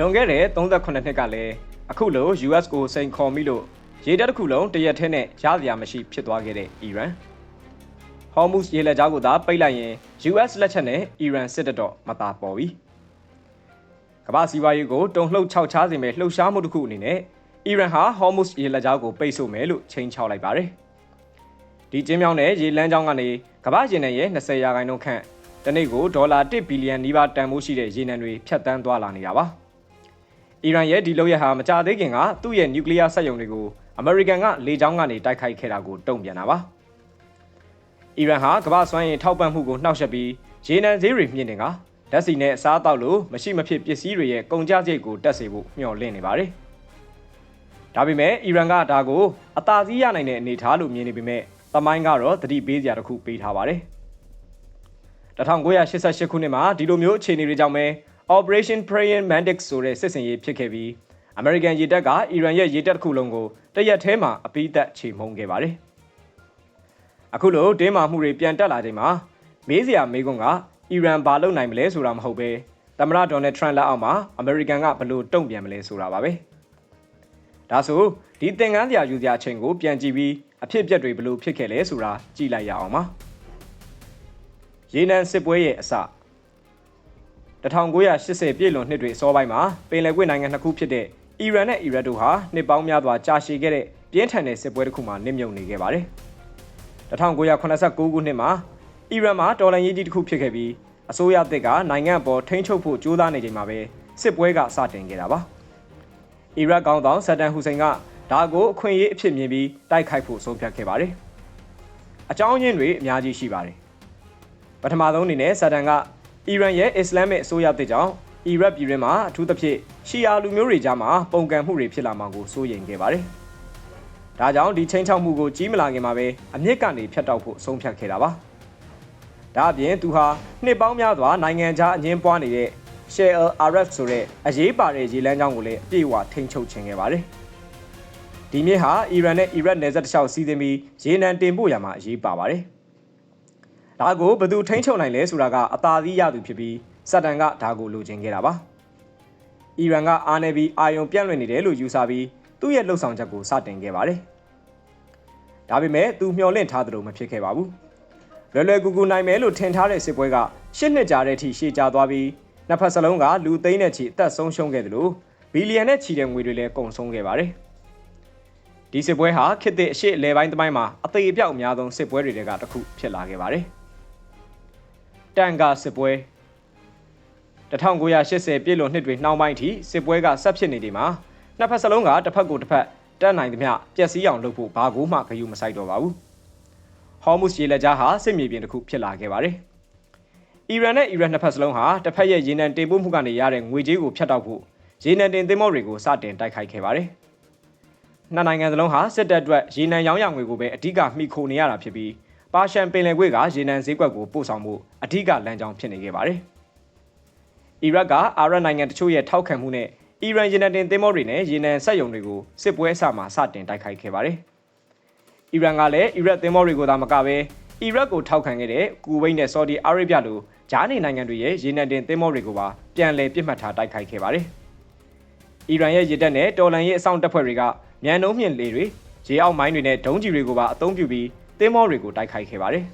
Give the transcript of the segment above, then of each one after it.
လွန်ခဲ့တဲ့38နှစ်ကလည်းအခုလို US ကိုစိန်ခေါ်မိလို့ရေတပ်တစ်ခုလုံးတရက်ထဲနဲ့ရစရာမရှိဖြစ်သွားခဲ့တဲ့အီရန်ဟော်မုစ်ရေလက်ကြားကိုသာပိတ်လိုက်ရင် US လက်ချက်နဲ့အီရန်စစ်တပ်တော့မသာပေါ်ပြီကမ္ဘာစီးပွားရေးကိုတုံလှုပ်ခြောက်ခြားစေမဲ့လှုပ်ရှားမှုတစ်ခုအနေနဲ့အီရန်ဟာဟော်မုစ်ရေလက်ကြားကိုပိတ်ဆို့မယ်လို့ချိန်ချောက်လိုက်ပါတယ်ဒီကျင်းမြောင်းတဲ့ရေလမ်းကြောင်းကနေကမ္ဘာရေနံရဲ့20ရာခိုင်နှုန်းခန့်တနေ့ကိုဒေါ်လာ1ဘီလီယံနီးပါးတန်ဖိုးရှိတဲ့ရေနံတွေဖြတ်တန်းသွားလာနေတာပါ။ အီရန်ရဲ့ဒီလုပ်ရဟာမကြသေးခင်ကသူ့ရဲ့နျူကလ িয়ার စက်ရုံတွေကိုအမေရိကန်ကလေကြောင်းကနေတိုက်ခိုက်ခဲ့တာကိုတုံ့ပြန်တာပါ။အီရန်ဟာကမ္ဘာစွမ်းရည်ထောက်ပံ့မှုကိုနှောက်ယှက်ပြီးရေနံဈေးတွေမြင့်တင်ကဓာတ်ဆီနဲ့အစားအသောက်လိုမရှိမဖြစ်ပစ္စည်းတွေရဲ့ကုန်ကျစရိတ်ကိုတက်စေဖို့မျှော်လင့်နေပါတယ်။ဒါပေမဲ့အီရန်ကဒါကိုအသာစီးရနိုင်တဲ့အနေအထားလို့မြင်နေပေမဲ့သမိုင်းကတော့သတိပေးစရာတစ်ခုပေးထားပါတယ်။1988ခုနှစ်မှာဒီလိုမျိုးအခြေအနေတွေကြောင့်ပဲ Operation Praying Mantis ဆိုတဲ့စစ်စင်ရေးဖြစ်ခဲ့ပြီး American ရေတပ်ကအီရန်ရဲ့ရေတပ်တစ်ခုလုံးကိုတရက်ထဲမှာအပိသက်ချေမှုန်းခဲ့ပါတယ်။အခုလိုတင်းမာမှုတွေပြန်တက်လာချိန်မှာမေးစရာမေးခွန်းကအီရန်ဘာလုပ်နိုင်မလဲဆိုတာမဟုတ်ပဲသမ္မတဒေါ်နယ်ထရန့်လက်အောက်မှာအမေရိကန်ကဘယ်လိုတုံ့ပြန်မလဲဆိုတာပါပဲ။ဒါဆိုဒီသင်ခန်းစရာယူစရာအချိန်ကိုပြန်ကြည့်ပြီးအဖြစ်အပျက်တွေဘယ်လိုဖြစ်ခဲ့လဲဆိုတာကြည့်လိုက်ရအောင်ပါ။ရေနံစစ်ပွဲရဲ့အစ 1980ပြည့်လွန်နှစ်တွေအစောပိုင်းမှာပင်လယ်ကွေ့နိုင်ငံနှစ်ခုဖြစ်တဲ့အီရန်နဲ့အီရတ်တို့ဟာနှစ်ပေါင်းများစွာကြာရှည်ခဲ့တဲ့ပြင်းထန်တဲ့စစ်ပွဲတစ်ခုမှာနစ်မြုပ်နေခဲ့ပါတယ်1989ခုနှစ်မှာအီရန်မှာတော်လှန်ရေးကြီးတစ်ခုဖြစ်ခဲ့ပြီးအစိုးရအသစ်ကနိုင်ငံအပေါ်ထိန်းချုပ်ဖို့ကြိုးစားနေချိန်မှာပဲစစ်ပွဲကစတင်ခဲ့တာပါအီရတ်ကောင်တောင်ဆဒန်ဟူစိန်ကဒါကိုအခွင့်အရေးအဖြစ်မြင်ပြီးတိုက်ခိုက်ဖို့ဆုံးဖြတ်ခဲ့ပါတယ်အကြောင်းရင်းတွေအများကြီးရှိပါတယ်ပထမဆုံးအနေနဲ့ဆာဒန်က အီရန်ရဲ့အစ္စလာမစ်အစိုးရတစ်ကြောင့်အီရတ်ပြည်တွင်းမှာအထူးသဖြင့်ရှီယာလူမျိုးတွေကြားမှာပုံကံမှုတွေဖြစ်လာမှာကိုစိုးရိမ်ခဲ့ပါတယ်။ဒါကြောင့်ဒီချင်းချောက်မှုကိုကြီးမလာခင်မှာပဲအမြင့်ကနေဖျက်တောက်ဖို့ဆုံးဖြတ်ခဲ့တာပါ။ဒါအပြင်သူဟာနှစ်ပေါင်းများစွာနိုင်ငံခြားအငင်းပွားနေတဲ့ Share Arab ဆိုတဲ့အရေးပါတဲ့ရေလမ်းကြောင်းကိုလည်းအပြည့်အဝထိန်းချုပ်ခြင်းခဲ့ပါတယ်။ဒီမြစ်ဟာအီရန်နဲ့အီရတ်နယ်စပ်တစ်လျှောက်စီးဆင်းပြီးရေနံတင်ပို့ရမှာအရေးပါပါတယ်။ ဒါကိုဘယ်သူထိန်းချုပ်နိုင်လဲဆိုတာကအသာစီးရသူဖြစ်ပြီးစက်တန်ကဒါကိုလိုချင်ခဲ့တာပါအီရန်ကအာနယ်ဘီအာယုံပြန့်လွင့်နေတယ်လို့ယူဆပြီးသူ့ရဲ့လှုပ်ဆောင်ချက်ကိုစတင်ခဲ့ပါတယ်ဒါပေမဲ့သူမျှော်လင့်ထားသလိုမဖြစ်ခဲ့ပါဘူးလွယ်လွယ်ကူကူနိုင်မယ်လို့ထင်ထားတဲ့စစ်ပွဲကရှစ်နှစ်ကြာတဲ့အထိရှေ့ကျသွားပြီးနှစ်ဖက်စလုံးကလူသိန်းနဲ့ချီအသက်ဆုံးရှုံးခဲ့တယ်လို့ဘီလီယံနဲ့ချီတဲ့ငွေတွေလည်းကုန်ဆုံးခဲ့ပါတယ်ဒီစစ်ပွဲဟာခေတ်သစ်အရှိအလဲပိုင်းသမိုင်းမှာအသေးအပြောက်အများဆုံးစစ်ပွဲတွေကတစ်ခုဖြစ်လာခဲ့ပါတယ် တန်ကာစစ်ပွဲ1980ပြည့်လွန်နှစ်တွေနှောင်းပိုင်းထိစစ်ပွဲကဆက်ဖြစ်နေဒီမှာနှစ်ဖက်စလုံးကတစ်ဖက်ကိုတစ်ဖက်တက်နိုင်သမျှပျက်စီးအောင်လုပ်ဖို့ဘာကိုမှဂရုမစိုက်တော့ပါဘူးဟော်မုစ်ရေလက်ကြားဟာစစ်မြေပြင်တစ်ခုဖြစ်လာခဲ့ပါတယ်အီရန်နဲ့အီရတ်နှစ်ဖက်စလုံးဟာတစ်ဖက်ရဲ့ရေနံတင်ပို့မှုကနေရတဲ့ငွေကြေးကိုဖျက်တောက်ဖို့ရေနံတင်သင်းမောတွေကိုစတင်တိုက်ခိုက်ခဲ့ပါတယ်နှစ်နိုင်ငံစလုံးဟာစစ်တပ်အတွက်ရေနံရောင်းရငွေကိုပဲအဓိကမှီခိုနေရတာဖြစ်ပြီး ပါရှန်ပင်လယ်ကွေ့ကရေနံဈေးကွက်ကိုပို့ဆောင်မှုအထူးကလမ်းကြောင်းဖြစ်နေခဲ့ပါတယ်။အီရတ်ကအာရပ်နိုင်ငံတချို့ရဲ့ထောက်ခံမှုနဲ့အီရန်ရေနံတင်သင်္ဘောတွေနဲ့ရေနံစက်ရုံတွေကိုစစ်ပွဲအစမှာစတင်တိုက်ခိုက်ခဲ့ပါတယ်။အီရန်ကလည်းအီရတ်သင်္ဘောတွေကိုသာမကဘဲအီရတ်ကိုထောက်ခံခဲ့တဲ့ကူဝိတ်နဲ့ဆော်ဒီအာရေဗျလိုဂျားနေနိုင်ငံတွေရဲ့ရေနံတင်သင်္ဘောတွေကိုပါပြန်လည်ပြစ်မှတ်ထားတိုက်ခိုက်ခဲ့ပါတယ်။အီရန်ရဲ့ရေတပ်နဲ့တော်လန်ရေးအဆောင်တပ်ဖွဲ့တွေကမြန်နှုံးမြင့်လေတွေရေအောက်မိုင်းတွေနဲ့ဒုံးကျည်တွေကိုပါအသုံးပြုပြီး သင်းမောတွေကိုတိုက်ခိုက်ခဲ့ပါတယ်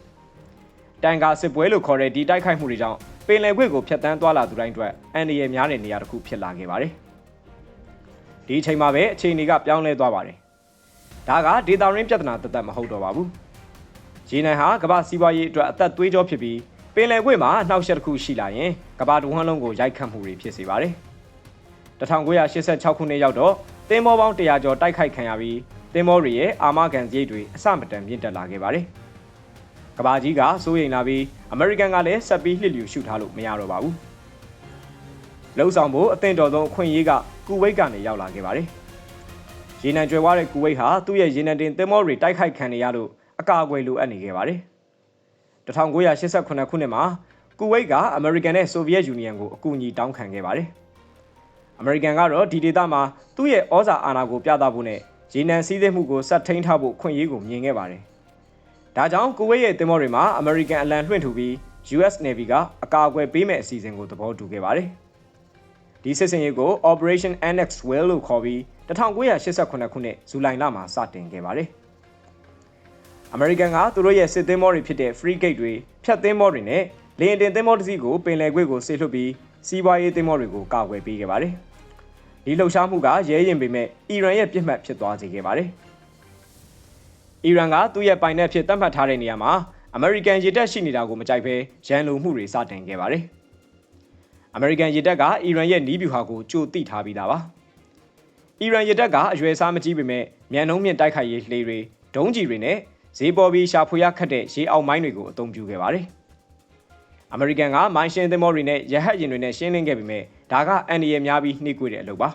။တန်ကာစစ်ပွဲလို့ခေါ်တဲ့ဒီတိုက်ခိုက်မှုတွေကြောင့်ပင်လယ်ကွေ့ကိုဖျက်ဆီးသွားလာသူတိုင်းအတွက်အန္တရာယ်များတဲ့နေရာတစ်ခုဖြစ်လာခဲ့ပါတယ်။ဒီအချိန်မှာပဲအခြေအနေကပြောင်းလဲသွားပါတယ်။ဒါကဒေတာရင်းပြဿနာတသက်မဟုတ်တော့ပါဘူး။ရေနံဟာကမ္ဘာစီးပွားရေးအတွက်အသက်သွေးကြောဖြစ်ပြီးပင်လယ်ကွေ့မှာနှောက်ယှက်တစ်ခုရှိလာရင်ကမ္ဘာတဝန်းလုံးကိုရိုက်ခတ်မှုတွေဖြစ်စေပါတယ်။1986ခုနှစ်ရောက်တော့သင်းမောပေါင်း100ကျော်တိုက်ခိုက်ခံရပြီး သင်္ဘောတွေရဲ့အာမခံစရိတ်တွေအဆမတန်မြင့်တက်လာခဲ့ပါတယ်။ကဘာကြီးကစိုးရိမ်လာပြီးအမေရိကန်ကလည်းဆက်ပြီးလှစ်လျူရှုထားလို့မရတော့ပါဘူး။လုံဆောင်ဖို့အသင့်တော်ဆုံးအခွင့်အရေးကကူဝိတ်ကနေရောက်လာခဲ့ပါတယ်။ရေနံကျွဲဝါတဲ့ကူဝိတ်ဟာသူ့ရဲ့ရေနံတင်သင်္ဘောတွေတိုက်ခိုက်ခံနေရလို့အကာအကွယ်လိုအပ်နေခဲ့ပါတယ်။1988ခုနှစ်မှာကူဝိတ်ကအမေရိကန်နဲ့ဆိုဗီယက်ယူနီယံကိုအကူအညီတောင်းခံခဲ့ပါတယ်။အမေရိကန်ကတော့ဒီဒေသမှာသူ့ရဲ့ဩဇာအာဏာကိုပြသဖို့နဲ့ ရေနံစည်းစိမ်မှုကိုစက်ထိန်ထားဖို့ခွင့်ရေးကိုမြင်ခဲ့ပါတယ်။ဒါကြောင့်ကိုဝေးရဲ့တင်မောတွေမှာအမေရိကန်အလံလွှင့်ထူပြီး US Navy ကအကာအကွယ်ပေးမဲ့အစီအစဉ်ကိုသဘောတူခဲ့ပါတယ်။ဒီစစ်စင်ရေးကို Operation Annex Well လို့ခေါ်ပြီး1988ခုနှစ်ဇူလိုင်လမှာစတင်ခဲ့ပါတယ်။အမေရိကန်ကသူတို့ရဲ့စစ်သင်္ဘောတွေဖြစ်တဲ့ frigate တွေဖြတ်သင်္ဘောတွေနဲ့လေယာဉ်တင်သင်္ဘောတစ်စီးကိုပင်လယ်ကွေ့ကိုဆေးလွှတ်ပြီးစီးပွားရေးသင်္ဘောတွေကိုကာကွယ်ပေးခဲ့ပါတယ်။ ဒီလှုပ်ရှားမှုကရဲရင်ပေမဲ့အီရန်ရဲ့ပြစ်မှတ်ဖြစ်သွားစေခဲ့ပါတယ်။အီရန်ကသူ့ရဲ့ပိုင်နက်ဖြစ်သတ်မှတ်ထားတဲ့နေရာမှာအမေရိကန်ရေတပ်ရှိနေတာကိုမကြိုက်ဘဲရန်လိုမှုတွေစတင်ခဲ့ပါတယ်။အမေရိကန်ရေတပ်ကအီရန်ရဲ့နီးဗျူဟာကိုကြိုတိထားပြီးသားပါ။အီရန်ရေတပ်ကအရွယ်စားမကြီးပေမဲ့မြန်နှုံးမြင့်တိုက်ခိုက်ရေးလှေတွေဒုံးကျည်တွေနဲ့ဈေးပေါ်ပြီးရှာဖွေရခတ်တဲ့ရေအောက်မိုင်းတွေကိုအသုံးပြုခဲ့ပါတယ်။အမေရိကန်ကမိုင်းရှင်းသင်္ဘောတွေနဲ့ရဟတ်ယာဉ်တွေနဲ့ရှင်းလင်းခဲ့ပေမဲ့ ဒါကအန်ဒီရများပြီးနှိကွေတဲ့အလုပ်ပါ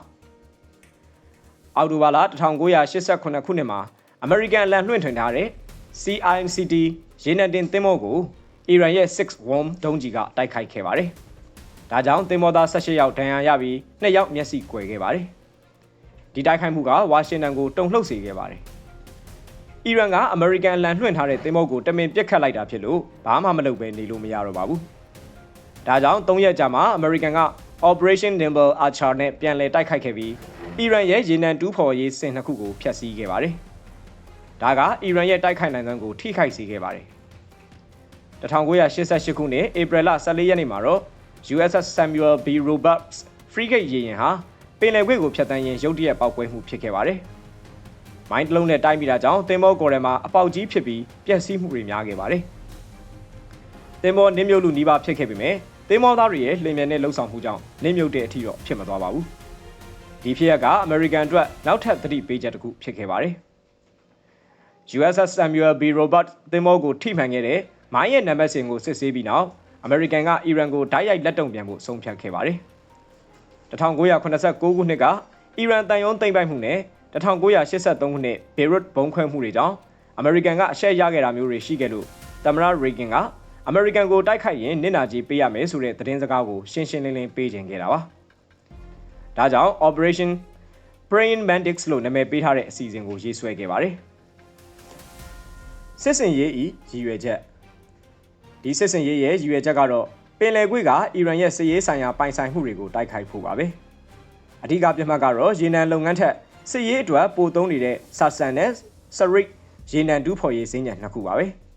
။အောက်တိုဘာလ1988ခုနှစ်မှာအမေရိကန်လန်လွှင့်ထွင်ထားတဲ့ CIMCT ရေနံတင်သင်္ဘောကိုအီရန်ရဲ့6 worm ဒုံးကျည်ကတိုက်ခိုက်ခဲ့ပါတယ်။ဒါကြောင့်သင်္ဘောသား18ယောက်ဒဏ်ရာရပြီး2ယောက်မျက်စိကွယ်ခဲ့ပါတယ်။ဒီတိုက်ခိုက်မှုကဝါရှင်တန်ကိုတုန်လှုပ်စေခဲ့ပါတယ်။အီရန်ကအမေရိကန်လန်လွှင့်ထားတဲ့သင်္ဘောကိုတမင်ပစ်ခတ်လိုက်တာဖြစ်လို့ဘာမှမလုပ်ဘဲနေလို့မရတော့ပါဘူး။ဒါကြောင့်3ရက်ကြာမှအမေရိကန်က Operation Nimble Archer နဲ့ပြန်လည်တိုက်ခိုက်ခဲ့ပြီးအီရန်ရဲ့ရေနံတူးဖော်ရေးစင်နှစ်ခုကိုဖျက်ဆီးခဲ့ပါတယ်။ဒါကအီရန်ရဲ့တိုက်ခိုက်နိုင်စွမ်းကိုထိခိုက်စေခဲ့ပါတယ်။1988ခုနှစ်ဧပြီလ14ရက်နေ့မှာတော့ USS Samuel B. Roberts frigate ရေယာဉ်ဟာပင်လယ်ကွေ့ကိုဖျက်ဆီးရင်းရုတ်တရက်ပောက်ကွဲမှုဖြစ်ခဲ့ပါတယ်။မိုင်းတလုံးနဲ့တိုက်မိတာကြောင့်သင်္ဘောကော်ရဲမှာအပေါက်ကြီးဖြစ်ပြီးပျက်စီးမှုတွေများခဲ့ပါတယ်။သင်္ဘောနင်းမြုပ်လူနီးပါးဖြစ်ခဲ့ပေမဲ့ သင်္ဘောသားတွေရဲ့လင်မြန်တဲ့လှုပ်ဆောင်မှုကြောင့်နင်းမြုပ်တဲ့အထိတော့ဖြစ်မသွားပါဘူး။ဒီဖြစ်ရပ်ကအမေရိကန်အတွက်နောက်ထပ်သတိပေးချက်တစ်ခုဖြစ်ခဲ့ပါတယ်။ USS Samuel B. Roberts သင်္ဘောကိုထိမှန်ခဲ့တဲ့မိုင်းရဲ့နံပါတ်စင်ကိုစစ်ဆေးပြီးနောက်အမေရိကန်ကအီရန်ကိုဓာတ်ရိုက်လက်တုံပြန်ဖို့ဆုံးဖြတ်ခဲ့ပါတယ်။1989ခုနှစ်ကအီရန်တန်ယုံသိမ့်ပိုက်မှုနဲ့1983ခုနှစ်ဘေရွတ်ဘုံခွဲမှုတွေကြောင့်အမေရိကန်ကအရှက်ရခဲ့တာမျိုးတွေရှိခဲ့လို့သမ္မတရေဂင်က အမေရိကန်ကိုတိုက်ခိုက်ရင်နစ်နာကြေးပေးရမယ်ဆိုတဲ့သတင်းစကားကိုရှင်းရှင်းလင်းလင်းပေးခြင်းခဲ့တာပါ။ဒါကြောင့် Operation Brain Mandix လို့နာမည်ပေးထားတဲ့အစီအစဉ်ကိုရေးဆွဲခဲ့ပါတယ်။စစ်စင်ရေးဤရည်ရွယ်ချက်ဒီစစ်စင်ရေးရဲ့ရည်ရွယ်ချက်ကတော့ပင်လယ်ကွေ့ကအီရန်ရဲ့စစ်ရေးဆိုင်ရာပိုင်ဆိုင်မှုတွေကိုတိုက်ခိုက်ဖို့ပါပဲ။အဓိကပြမှတ်ကတော့ရေနံလုပ်ငန်းထက်စစ်ရေးအတွက်ပိုသုံးနေတဲ့ဆာဆန်နဲ့ဆရစ်ရေနံတူးဖော်ရေးစင်းညံနှစ်ခုပါပဲ။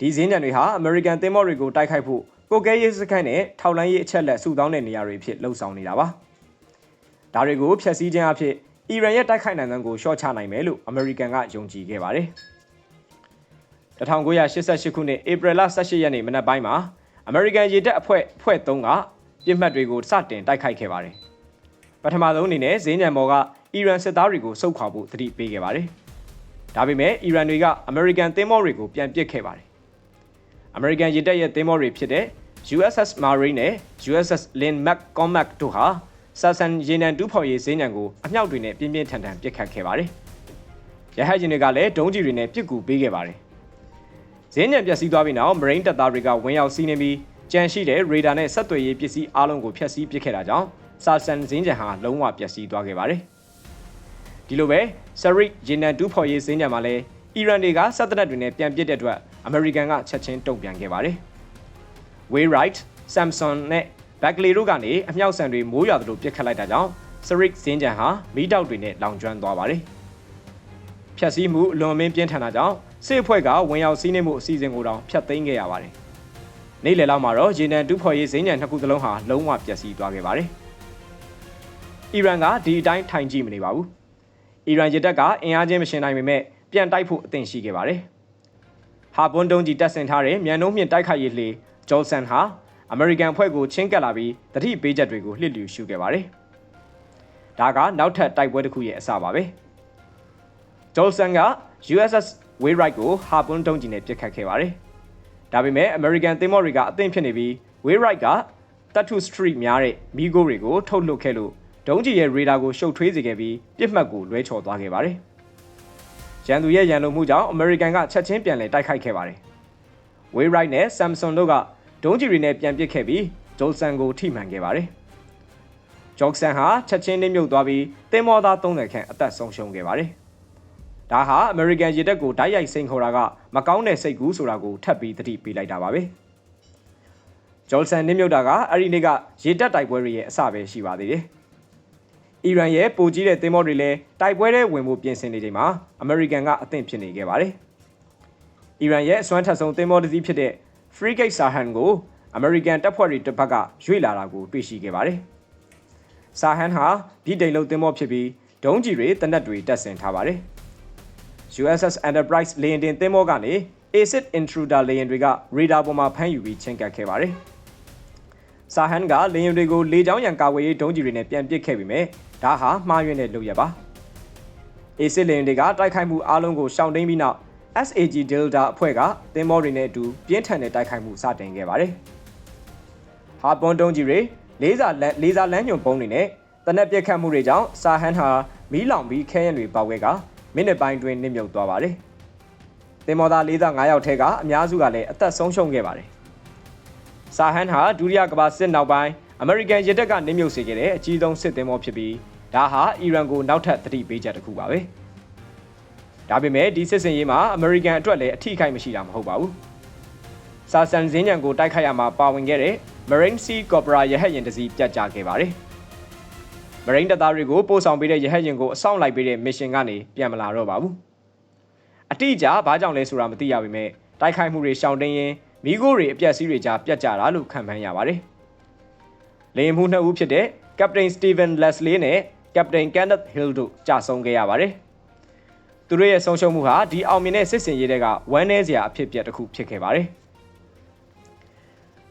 ဒီစင်းညံတွေဟာအမေရိကန်သင်္ဘောတွေကိုတိုက်ခိုက်ဖို့ကိုကဲရေးစခန်းနဲ့ထောက်လန်းရေးအချက်လက်စုတောင်းတဲ့နေရာတွေဖြစ်လှုပ်ဆောင်နေတာပါ။ဒါတွေကိုဖျက်ဆီးခြင်းအဖြစ်အီရန်ရဲ့တိုက်ခိုက်နိုင်တဲ့ကိုရှော့ချနိုင်မယ်လို့အမေရိကန်ကယုံကြည်ခဲ့ပါတယ်။1988ခုနှစ်ဧပြီလ18ရက်နေ့မနက်ပိုင်းမှာအမေရိကန်ရေတပ်အဖွဲ့ဖွဲ့3ကပြစ်မှတ်တွေကိုစတင်တိုက်ခိုက်ခဲ့ပါတယ်။ပထမဆုံးအနေနဲ့ဈေးညံမော်ကအီရန်စစ်သားတွေကိုစုခွာဖို့သတိပေးခဲ့ပါတယ်။ဒါပေမဲ့အီရန်တွေကအမေရိကန်သင်္ဘောတွေကိုပြန်ပစ်ခဲ့ပါတယ်။ အမေရိကန်ရေတပ်ရဲ့သင်္ဘောတွေဖြစ်တဲ့ USS Marine နဲ့ USS Lynn McCormack တို့ဟာဆာဆန်ရေနံတူးဖော်ရေးဈေးညံကိုအမြောက်တွေနဲ့ပြင်းပြင်းထန်ထန်ပစ်ခတ်ခဲ့ပါတယ်။ရဟတ်ယာဉ်တွေကလည်းဒုံးကျည်တွေနဲ့ပစ်ကူပေးခဲ့ပါတယ်။ဈေးညံပျက်စီးသွားပြီးနောက် Marine တပ်သားတွေကဝင်ရောက်စီးနှင်းပြီးကြံရှိတဲ့ရေဒါနဲ့ဆက်သွယ်ရေးပစ္စည်းအလုံးကိုဖျက်ဆီးပစ်ခဲ့တာကြောင့်ဆာဆန်ဈေးညံဟာလုံးဝပျက်စီးသွားခဲ့ပါတယ်။ဒီလိုပဲဆရစ်ရေနံတူးဖော်ရေးဈေးညံမှာလည်းအီရန်တွေကစက်တနက်တွေနဲ့ပြန်ပစ်တဲ့အတွက် အမေရိကန်ကချက်ချင်းတုံ့ပြန်ခဲ့ပါတယ်။ Wayrite, Samsung နဲ့ Beckley တို့ကနေအမြောက်ဆန်တွေမိုးရွာသလိုပစ်ခတ်လိုက်တာကြောင့် Srick ဈင်းကြံဟာမီးတောက်တွေနဲ့လောင်ကျွမ်းသွားပါတယ်။ဖြတ်စည်းမှုအလွန်မင်းပြင်းထန်တာကြောင့်စစ်အဖွဲ့ကဝင်ရောက်စီးနှင်းမှုအစီအစဉ်ကိုတောင်ဖျက်သိမ်းခဲ့ရပါတယ်။နေ့လယ်လောက်မှာတော့ရေနံတူးဖော်ရေးဈင်းကြံနှစ်ခုသလုံးဟာလုံးဝပျက်စီးသွားခဲ့ပါတယ်။အီရန်ကဒီအတိုင်းထိုင်ကြည့်မနေပါဘူး။အီရန်ရတပ်ကအင်အားချင်းမရှင်နိုင်ပေမဲ့ပြန်တိုက်ဖို့အသင့်ရှိခဲ့ပါတယ်။ ဟာပွန်တုံးကြီးတက်ဆင်ထားတဲ့မြန်နှုံးမြင့်တိုက်ခိုက်ရေးလှေဂျော်ဆန်ဟာအမေရိကန်ဖွဲ့ကိုချင်းကပ်လာပြီးတတိပေးချက်တွေကိုလှစ်လျူရှုခဲ့ပါတယ်။ဒါကနောက်ထပ်တိုက်ပွဲတစ်ခုရဲ့အစပါပဲ။ဂျော်ဆန်က USS Wayrite ကိုဟာပွန်တုံးကြီးနဲ့ပစ်ခတ်ခဲ့ပါတယ်။ဒါပေမဲ့အမေရိကန်သင်္ဘောတွေကအသင့်ဖြစ်နေပြီး Wayrite က Tatu Street များတဲ့မီးကိုတွေကိုထုတ်လွှတ်ခဲ့လို့ဒုံးကျည်ရဲ့ရေဒါကိုရှုပ်ထွေးစေခဲ့ပြီးပြစ်မှတ်ကိုလွဲချော်သွားခဲ့ပါတယ်။ ရန်သူရဲ့ရန်လိုမှုကြောင့်အမေရိကန်ကချက်ချင်းပြန်လည်တိုက်ခိုက်ခဲ့ပါတယ်။ Wayrite နဲ့ Samsung တို့ကဒုံးကျည်တွေနဲ့ပြန်ပစ်ခဲ့ပြီးဂျိုဆန်ကိုထိမှန်ခဲ့ပါတယ်။ဂျော့ဆန်ဟာချက်ချင်းနှိမ့်မြုပ်သွားပြီးတင်မောသား30ခန့်အသက်ဆုံးရှုံးခဲ့ပါတယ်။ဒါဟာအမေရိကန်ရေတပ်ကိုတိုက်ရိုက်စိန်ခေါ်တာကမကောင်းတဲ့စိတ်ကူးဆိုတာကိုထပ်ပြီးသတိပေးလိုက်တာပါပဲ။ဂျော်ဆန်နစ်မြုပ်တာကအဲ့ဒီနေ့ကရေတပ်တိုက်ပွဲတွေရဲ့အစပဲရှိပါသေးတယ်။ အီရန်ရဲ့ပိုကြီးတဲ့သင်္ဘောတွေလည်းတိုက်ပွဲတွေဝင်ဖို့ပြင်ဆင်နေချိန်မှာအမေရိကန်ကအသင့်ဖြစ်နေခဲ့ပါတယ်။အီရန်ရဲ့အစွမ်းထက်ဆုံးသင်္ဘောတစ်စီးဖြစ်တဲ့ Frigate Sahan ကိုအမေရိကန်တပ်ဖွဲ့တွေတစ်ဖက်ကရွေ့လာတာကိုတွေ့ရှိခဲ့ပါတယ်။စာဟန်ဟာပြည်တိန်လုံသင်္ဘောဖြစ်ပြီးဒုံးကျည်တွေတနက်တွေတပ်ဆင်ထားပါတယ်။ USS Enterprise လေယာဉ်တင်သင်္ဘောကနေ acid intruder လေယာဉ်တွေကရေဒါပေါ်မှာဖမ်းယူပြီးချင်းကပ်ခဲ့ပါတယ်။ စာဟန်ကလေယာဉ်တွေကိုလေကြောင်းရန်ကာကွယ်ရေးဒုံးကျည်တွေနဲ့ပြန်ပစ်ခဲ့ပေမဲ့ဒါဟာမှားယွင်းတဲ့လုပ်ရပါ။ acid လေယာဉ်တွေကတိုက်ခိုက်မှုအလုံးကိုရှောင်တိန်ပြီးနောက် SAG Delta အဖွဲ့ကသင်္ဘောတွေနဲ့အတူပြင်းထန်တဲ့တိုက်ခိုက်မှုစတင်ခဲ့ပါတယ်။ဟာပွန်တုံးကြီးတွေလေးစာလက်လေးစာလမ်းညွန်ပုံးတွေနဲ့တနက်ပြက်ခတ်မှုတွေကြောင့်စာဟန်ဟာမီးလောင်ပြီးခဲရင်တွေပေါက်ခဲ့ကမိနစ်ပိုင်းတွင်နစ်မြုပ်သွားပါတယ်။သင်္ဘောသား၄၅ယောက်ထဲကအများစုကလည်းအသက်ဆုံးရှုံးခဲ့ပါတယ်။ စာဟန်ဟာဒုတိယကမ္ဘာစစ်နောက်ပိုင်းအမေရိကန်ရတပ်ကနစ်မြုပ်စေခဲ့တဲ့အကြီးဆုံးစစ်သင်္ဘောဖြစ်ပြီးဒါဟာအီရန်ကိုနောက်ထပ်သတိပေးချက်တစ်ခုပါပဲ။ဒါပေမဲ့ဒီစစ်စင်ရေးမှာအမေရိကန်အတွက်လည်းအထိခိုက်မရှိတာမဟုတ်ပါဘူး။စာဆန်ဇင်းညံကိုတိုက်ခိုက်ရမှာပါဝင်ခဲ့တဲ့ Marine Sea Cobra ရဟတ်ယာဉ်တစ်စီးပြတ်ကျခဲ့ပါတယ်။ Marine တပ်သားတွေကိုပို့ဆောင်ပေးတဲ့ရဟတ်ယာဉ်ကိုအဆောင်လိုက်ပေးတဲ့ mission ကနေပြန်မလာတော့ပါဘူး။အတိအကျဘာကြောင့်လဲဆိုတာမသိရပါပဲ။တိုက်ခိုက်မှုတွေရှောင်တင်းရင် မိခိုးတွေအပြက်စီးတွေကြားပြတ်ကျတာလို့ခံမှန်းရပါတယ်။လေယာဉ်မှုနှစ်ဦးဖြစ်တဲ့ Captain Steven Leslie နဲ့ Captain Kenneth Hill တို့ကြာဆုံးခဲ့ရပါတယ်။သူတို့ရဲ့ဆုံးရှုံးမှုဟာဒီအောင်မြင်တဲ့စစ်စင်ရေးတွေကဝမ်းနည်းစရာအဖြစ်အပျက်တစ်ခုဖြစ်ခဲ့ပါတယ်။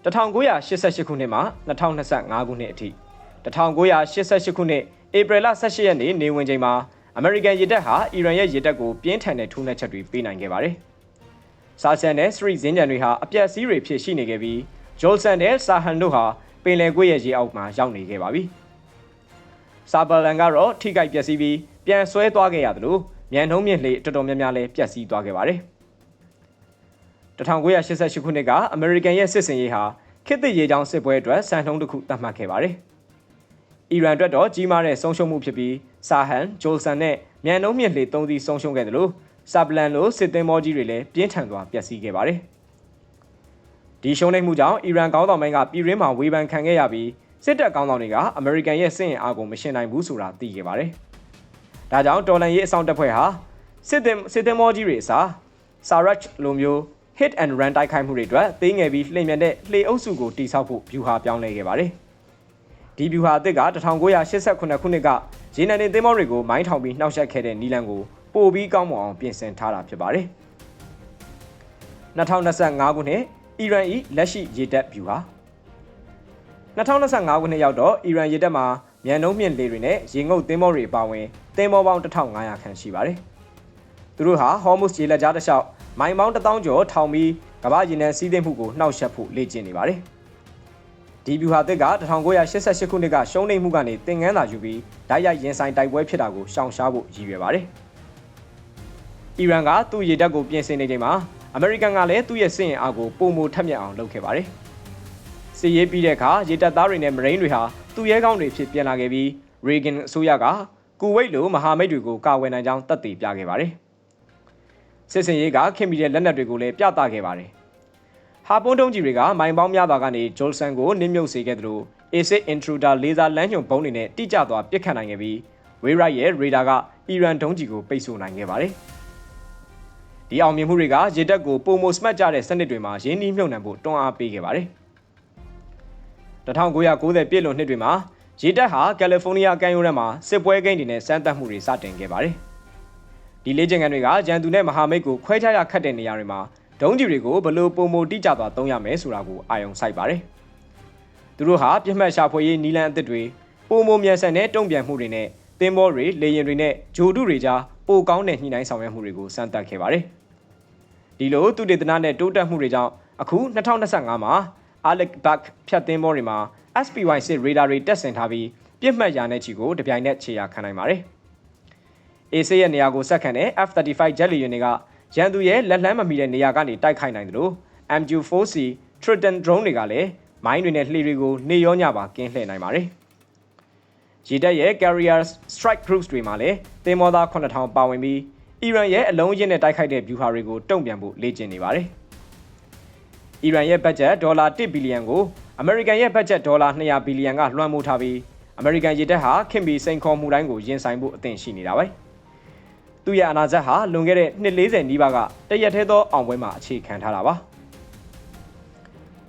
1988ခုနှစ်မှ2025ခုနှစ်အထိ1988ခုနှစ်ဧပြီလ18ရက်နေ့နေဝင်ချိန်မှာအမေရိကန်ရေတပ်ဟာအီရန်ရဲ့ရေတပ်ကိုပြင်းထန်တဲ့ထိုးနှက်ချက်တွေပေးနိုင်ခဲ့ပါတယ်။ စာဆန်နဲ့စရီဇင်းကြံတွေဟာအပြက်စီးတွေဖြစ်ရှိနေခဲ့ပြီးဂျိုလ်ဆန်နဲ့ဆာဟန်တို့ဟာပင်လယ်ကွေ့ရဲ့ရေအောက်မှာရောက်နေခဲ့ပါပြီ။ဆာဘလန်ကတော့ထိခိုက်ပျက်စီးပြီးပြန်ဆွဲသွားခဲ့ရတယ်လို့မြန်နှုံးမြင့်လေတော်တော်များများလည်းပျက်စီးသွားခဲ့ပါတယ်။1988ခုနှစ်ကအမေရိကန်ရဲ့စစ်စင်ရေးဟာခေတ်သစ်ရေကြောင်းစစ်ပွဲအတွက်စံနှုန်းတစ်ခုသတ်မှတ်ခဲ့ပါတယ်။အီရန်အတွက်တော့ကြီးမားတဲ့ဆုံးရှုံးမှုဖြစ်ပြီးဆာဟန်ဂျိုလ်ဆန်နဲ့မြန်နှုံးမြင့်လေသုံးစီဆုံးရှုံးခဲ့တယ်လို့ ဆာပလန်လိုစစ်သင်္ဘောကြီးတွေလည်းပြင်းထန်စွာပျက်စီးခဲ့ပါတယ်။ဒီရှုံးနိမ့်မှုကြောင့်အီရန်ကောင်းဆောင်ပိုင်းကပြည်ရင်းမှာဝေဖန်ခံခဲ့ရပြီးစစ်တပ်ကောင်းဆောင်တွေကအမေရိကန်ရဲ့စစ်ရင်အားကိုမရှင်နိုင်ဘူးဆိုတာသိခဲ့ပါတယ်။ဒါကြောင့်တော်လန်ရေးအဆောင်တပ်ဖွဲ့ဟာစစ်သင်စစ်သင်္ဘောကြီးတွေအစားဆာရတ်လိုမျိုး hit and run တိုက်ခိုက်မှုတွေအတွက်သိငယ်ပြီးလှိမ့်မြန်တဲ့လှေအုပ်စုကိုတိစောက်ဖို့ဗျူဟာပြောင်းလဲခဲ့ပါတယ်။ဒီဗျူဟာအသစ်က1988ခုနှစ်ကရေနံတင်သင်္ဘောတွေကိုမိုင်းထောင်ပြီးနှောက်ယှက်ခဲ့တဲ့နီလန်ကို ပိုပြီးကောင်းမွန်အောင်ပြင်ဆင်ထားတာဖြစ်ပါတယ်။2025ခုနှစ်အီရန်၏လက်ရှိရေတပ်ဗျူဟာ2025ခုနှစ်ရောက်တော့အီရန်ရေတပ်မှာမြန်နှုံးမြင့်လေတွေနဲ့ရေငုပ်သင်္ဘောတွေပါဝင်သင်္ဘောပေါင်း1500ခန့်ရှိပါတယ်။သူတို့ဟာဟော်မုစ်ရေလက်ကြားတစ်လျှောက်မိုင်ပေါင်း1000ကျော်ထောင်ပြီးကမ္ဘာရင်နံစီးသိမ့်မှုကိုနှောက်ယှက်ဖို့လေ့ကျင့်နေပါတယ်။ဒီဗျူဟာသစ်က1988ခုနှစ်ကရှုံးနိမ့်မှုကနေသင်ငန်းသာယူပြီးဓာတ်ရိုက်ရင်ဆိုင်တိုက်ပွဲဖြစ်တာကိုရှောင်ရှားဖို့ရည်ရွယ်ပါတယ်။ အီရန်ကသူ့ရေတပ်ကိုပြင်ဆင်နေချိန်မှာအမေရိကန်ကလည်းသူ့ရဲ့စစ်ရင်အားကိုပုံမထက်မြက်အောင်လုပ်ခဲ့ပါတယ်။စစ်ရေးပြီးတဲ့အခါရေတပ်သားတွေနဲ့မရိန်းတွေဟာသူ့ရဲကောင်းတွေဖြစ်ပြန်လာခဲ့ပြီးရေဂင်အစိုးရကကူဝိတ်လိုမဟာမိတ်တွေကိုကာဝယ်နိုင်ကြောင်းတတ်သိပြခဲ့ပါတယ်။စစ်စင်ရေးကခင်မီတဲ့လက်နက်တွေကိုလည်းပြသခဲ့ပါတယ်။ဟာပွန်းတုံးကြီးတွေကမိုင်ပေါင်းများစွာကနေဂျိုလ်ဆန်ကိုနစ်မြုပ်စေခဲ့သလို acid intruder လေဆာလမ်းညွန်ဘုံးတွေနဲ့တိကျစွာပစ်ခတ်နိုင်ခဲ့ပြီး Wayright ရဲ့ရေဒါကအီရန်ဒုံးကြီးကိုပိတ်ဆို့နိုင်ခဲ့ပါတယ်။ ဒီအောင်မြင်မှုတွေကရေတပ်ကိုပုံမစမတ်ကြတဲ့စနစ်တွေမှာရင်းနှီးမြှုပ်နှံဖို့တွန်းအားပေးခဲ့ပါတယ်။1990ပြည့်လွန်နှစ်တွေမှာရေတပ်ဟာကယ်လီဖိုးနီးယားကမ်းရိုးတန်းမှာစစ်ပွဲကိန်းတွေနဲ့စမ်းသပ်မှုတွေစတင်ခဲ့ပါတယ်။ဒီလေ့ကျင့်ခန်းတွေကဂျန်သူနဲ့မဟာမိတ်ကိုခွဲခြားရခတ်တဲ့နေရာတွေမှာဒုံးကြီးတွေကိုဘလို့ပုံမတိကျသွားသုံးရမယ်ဆိုတာကိုအာရုံစိုက်ပါတယ်။သူတို့ဟာပြစ်မှတ်ရှာဖွေရေးနီလန်အသစ်တွေပုံမမြန်ဆန်တဲ့တုံ့ပြန်မှုတွေနဲ့သင်္ဘောတွေလေယာဉ်တွေနဲ့ဂျိုတုတွေကြားပိုကောင်းတဲ့ညှိနှိုင်းဆောင်ရွက်မှုတွေကိုစမ်းသပ်ခဲ့ပါတယ်။ ဒီလိုသူတေသနာနဲ့တိုးတက်မှုတွေကြောင့်အခု2025မှာ Alec Buck ဖြတ်သင်းဘောတွေမှာ SPY6 ရေဒါတွေတက်ဆင်ထားပြီးပြစ်မှတ်ရာနဲ့ချီကိုတပြိုင်နက်ခြေရာခံနိုင်ပါတယ်။ AC ရဲ့နေရာကိုဆက်ခံတဲ့ F35 ဂျက်လီယဉ်တွေကရန်သူရဲ့လက်လန်းမမီတဲ့နေရာကနေတိုက်ခိုက်နိုင်တယ်လို့ MQ-4C Triton drone တွေကလည်းမိုင်းတွေနဲ့လှေတွေကိုနေရောညပါကင်းလှည့်နိုင်ပါတယ်။ရေတပ်ရဲ့ Carrier Strike Groups တွေမှာလည်းသင်္ဘောသား9000ပါဝင်ပြီး အီရန်ရဲ့အလုံးရင်းနဲ့တိုက်ခိုက်တဲ့ဗျူဟာတွေကိုတုံ့ပြန်ဖို့လေ့ကျင့်နေပါတယ်။အီရန်ရဲ့ဘတ်ဂျက်ဒေါ်လာ1ဘီလီယံကိုအမေရိကန်ရဲ့ဘတ်ဂျက်ဒေါ်လာ200ဘီလီယံကလွှမ်းမိုးထားပြီးအမေရိကန်ရေတပ်ဟာခင်ဘီစိန်ခေါ်မှုတိုင်းကိုရင်ဆိုင်ဖို့အသင့်ရှိနေတာပဲသူ့ရဲ့အနာဂတ်ဟာလွန်ခဲ့တဲ့နှစ်40နီးပါးကတရက်သေးသောအောင်ပွဲမှာအခြေခံထားတာပါ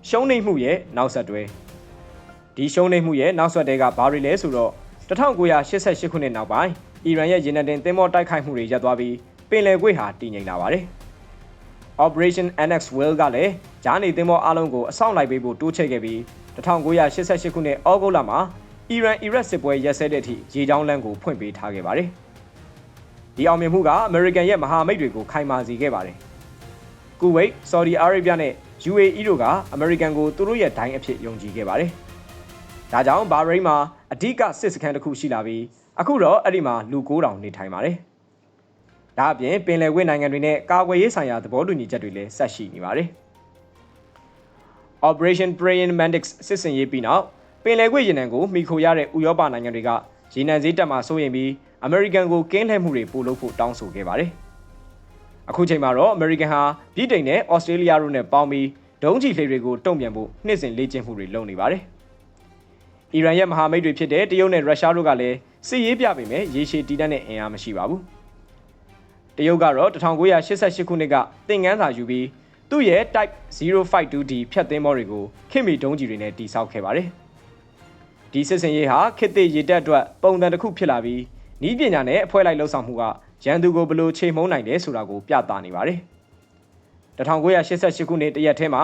ရှုံးနိမ့်မှုရဲ့နောက်ဆက်တွဲဒီရှုံးနိမ့်မှုရဲ့နောက်ဆက်တွဲကဘာတွေလဲဆိုတော့1988ခုနှစ်နောက်ပိုင်း အီရန်ရဲ့ရေနံတင်သင်္ဘောတိုက်ခိုက်မှုတွေရပ်သွားပြီးပင်လယ်ကွေ့ဟာတည်ငြိမ်လာပါတယ် Operation Annex Well ကလည်းဂျာနေသင်္ဘောအလုံးကိုအဆောင်လိုက်ပေးဖို့တိုးချဲ့ခဲ့ပြီး1988ခုနှစ်ဩဂုတ်လမှာအီရန်အီရတ်စစ်ပွဲရပ်စဲတဲ့အထိရေကြောင်းလမ်းကိုဖွင့်ပေးထားခဲ့ပါတယ်။ဒီအောင်မြင်မှုကအမေရိကန်ရဲ့မဟာမိတ်တွေကိုခိုင်မာစေခဲ့ပါတယ်။ကူဝိတ်၊ဆော်ဒီအာရေဗျနဲ့ UAE တို့ကအမေရိကန်ကိုသူတို့ရဲ့ဒိုင်းအဖြစ်ယုံကြည်ခဲ့ပါတယ်။ဒါကြောင့်ဘာရိန်းမှာအဓိကစစ်စခန်းတစ်ခုရှိလာပြီး အခုတော့အဲ့ဒီမှာလူ9000နေထိုင်ပါတယ်။ဒါအပြင်ပင်လယ်ကွေ့နိုင်ငံတွေနဲ့ကာကွယ်ရေးဆိုင်ရာသဘောတူညီချက်တွေလည်းဆက်ရှိနေပါတယ်။ Operation Praying Mantis စစ်စင်ရေးပြီးနောက်ပင်လယ်ကွေ့ရေနံကိုမိခိုရတဲ့ဥရောပနိုင်ငံတွေကရေနံဈေးတက်မှာစိုးရင်ပြီးအမေရိကန်ကိုကင်းလှည့်မှုတွေပို့လုပ်ဖို့တောင်းဆိုခဲ့ပါတယ်။အခုချိန်မှာတော့အမေရိကန်ဟာပြည်တိန်နဲ့ဩစတြေးလျတို့နဲ့ပေါင်းပြီးဒုံးကျည်လှေတွေကိုတုံ့ပြန်ဖို့နှစ်စဉ်လေ့ကျင့်မှုတွေလုပ်နေပါတယ်။အီရန်ရဲ့မဟာမိတ်တွေဖြစ်တဲ့တရုတ်နဲ့ရုရှားတို့ကလည်း စစ်ရေးပြပေမဲ့ရေရှည်တည်တတ်တဲ့အင်အားမရှိပါဘူး။တရုတ်ကတော့1988ခုနှစ်ကသင်ငန်းစာယူပြီးသူ့ရဲ့ Type 052D ဖြတ်သင်းမောတွေကိုခင်မီဒုံးကျည်တွေနဲ့တိစောက်ခဲ့ပါတယ်။ဒီစစ်စင်ရေးဟာခေတ်သစ်ရေတက်အတွက်ပုံစံတစ်ခုဖြစ်လာပြီးဤပညာနဲ့အဖွဲလိုက်လှုပ်ဆောင်မှုကရန်သူကိုဘယ်လိုချိန်မုံနိုင်တယ်ဆိုတာကိုပြသနေပါတယ်။1988ခုနှစ်တရက်ထဲမှာ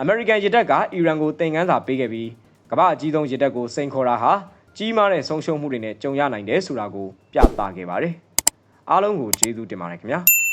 အမေရိကန်ရေတပ်ကအီရန်ကိုသင်ခန်းစာပေးခဲ့ပြီးကမ္ဘာအကြီးဆုံးရေတပ်ကိုစိန်ခေါ်တာဟာ ကြီးမားတဲ့ဆုံးရှုံးမှုတွေနဲ့ကြုံရနိုင်တယ်ဆိုတာကိုပြသခဲ့ပါတယ်။အားလုံးကိုကျေးဇူးတင်ပါတယ်ခင်ဗျာ။